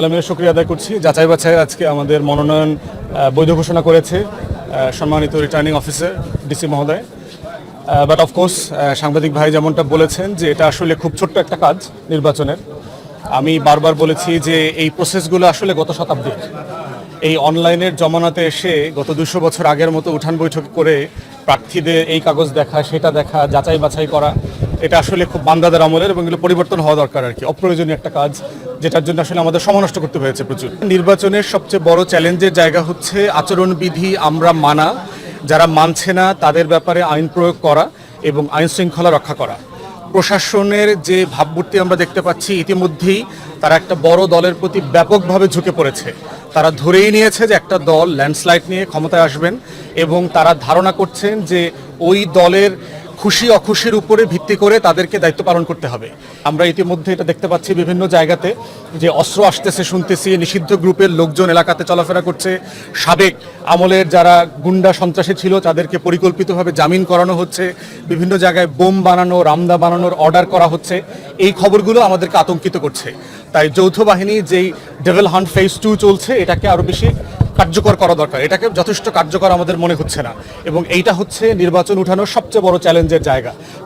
আলমের শুক্রিয়া আদায় করছি। যাচাই বাছাই আজকে আমাদের মনোনয়ন বৈধ ঘোষণা করেছে সম্মানিত রিটার্নিং অফিসার ডিসি মহোদয়। বাট অফকোর্স সাংবাদিক ভাই যেমনটা বলেছেন যে এটা আসলে খুব ছোট্ট একটা কাজ নির্বাচনের। আমি বারবার বলেছি যে এই প্রসেসগুলো আসলে গত শতাব্দীর। এই অনলাইনের জমানাতে এসে গত দুশো বছর আগের মতো উঠান বৈঠক করে প্রার্থীদের এই কাগজ দেখা, সেটা দেখা, যাচাই বাছাই করা, এটা আসলে খুব বান্দাদের আমলের এবং এগুলো পরিবর্তন হওয়া দরকার আর কি। অপ্রয়োজনীয় একটা কাজ। যেটার জন্য আসলে আমাদের সময় নষ্ট করতে হয়েছে প্রচুর। নির্বাচনের সবচেয়ে বড় চ্যালেঞ্জের জায়গা হচ্ছে আচরণবিধি আমরা মানা, যারা মানছে না তাদের ব্যাপারে আইন প্রয়োগ করা এবং আইন শৃঙ্খলা রক্ষা করা। প্রশাসনের যে ভাবমূর্তি আমরা দেখতে পাচ্ছি, ইতিমধ্যেই তারা একটা বড় দলের প্রতি ব্যাপকভাবে ঝুঁকে পড়েছে। তারা ধরেই নিয়েছে যে একটা দল ল্যান্ডস্লাইড নিয়ে ক্ষমতায় আসবেন এবং তারা ধারণা করছেন যে ওই দলের খুশি, অখুশির উপরে ভিত্তি করে তাদেরকে দায়িত্ব পালন করতে হবে। আমরা ইতিমধ্যে এটা দেখতে পাচ্ছি বিভিন্ন জায়গাতে যে অস্ত্র আসতেছে শুনতেছি, নিষিদ্ধ গ্রুপের লোকজন এলাকাতে চলাফেরা করছে। সাবেক আমলের যারা গুন্ডা সন্ত্রাসী ছিল, তাদেরকে পরিকল্পিতভাবে জামিন করানো হচ্ছে। বিভিন্ন জায়গায় বোম বানানো, রামদা বানানোর অর্ডার করা হচ্ছে। এই খবরগুলো আমাদেরকে আতঙ্কিত করছে। তাই যৌথ বাহিনী যেই ডেভেল হান্ট ফেজ টু চলছে, এটাকে আরও বেশি কার্যকর করা দরকার। এটাকে যথেষ্ট কার্যকর আমাদের মনে হচ্ছে না। এবং এইটা হচ্ছে নির্বাচন উঠানোর সবচেয়ে বড় চ্যালেঞ্জের জায়গা।